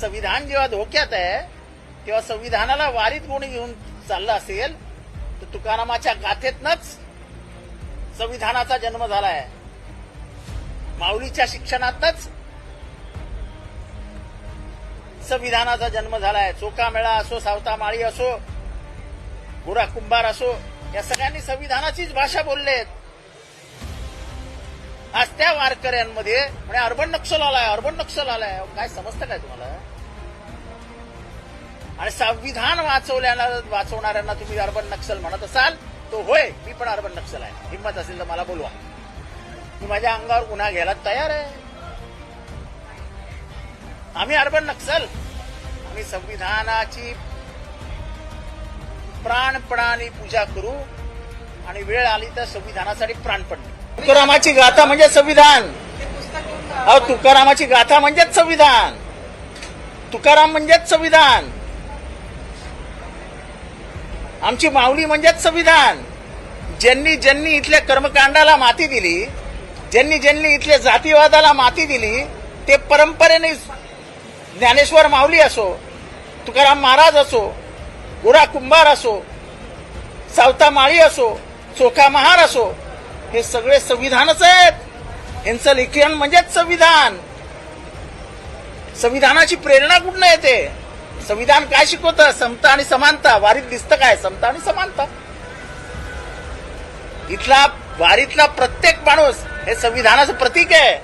संविधान जेव्हा धोक्यात आहे तेव्हा संविधानाला वारीत कोणी घेऊन चाललं असेल तर तुकारामाच्या गाथेतनच संविधानाचा जन्म झाला आहे माऊलीच्या शिक्षणातच संविधानाचा जन्म झालाय. चोका मेळा असो सावता माळी असो गोरा कुंभार असो या सगळ्यांनी संविधानाचीच भाषा बोललेत. आहेत वारकऱ्यांमध्ये म्हणजे अर्बन नक्षल आलाय अर्बन नक्षल आलाय. काय समजतं काय तुम्हाला? आणि संविधान वाचवल्याला वाचवणाऱ्यांना तुम्ही अर्बन नक्षल म्हणत असाल तो होय मी पण अर्बन नक्षल आहे. हिंमत असेल तर मला बोलवा. मी माझ्या अंगावर गुन्हा घ्यायला तयार आहे. आम्ही अर्बन नक्षल. आम्ही संविधानाची प्राणपणाने पूजा करू आणि वेळ आली तर संविधानासाठी प्राणपण देऊ. तुकारामाची गाथा म्हणजे संविधान. अहो तुकारामाची गाथा म्हणजेच संविधान. तुकाराम म्हणजेच संविधान. आमची माऊली म्हणजेच संविधान. ज्यांनी ज्यांनी इथल्या कर्मकांडाला माती दिली ज्यांनी ज्यांनी इथल्या जातीवादाला माती दिली ते परंपरेने ज्ञानेश्वर माऊली असो तुकाराम महाराज असो गोरा कुंभार असो सावता माळी असो चोखा महार असो हे सगळे संविधानच आहेत. यांचं लिखन म्हणजेच संविधान. संविधानाची प्रेरणा कुठनं येते? संविधान काय शिकवतं? समता आणि समानता. वारीत दिसतं काय? समता आणि समानता. इथला वारीतला प्रत्येक माणूस हे संविधानाचं प्रतीक आहे.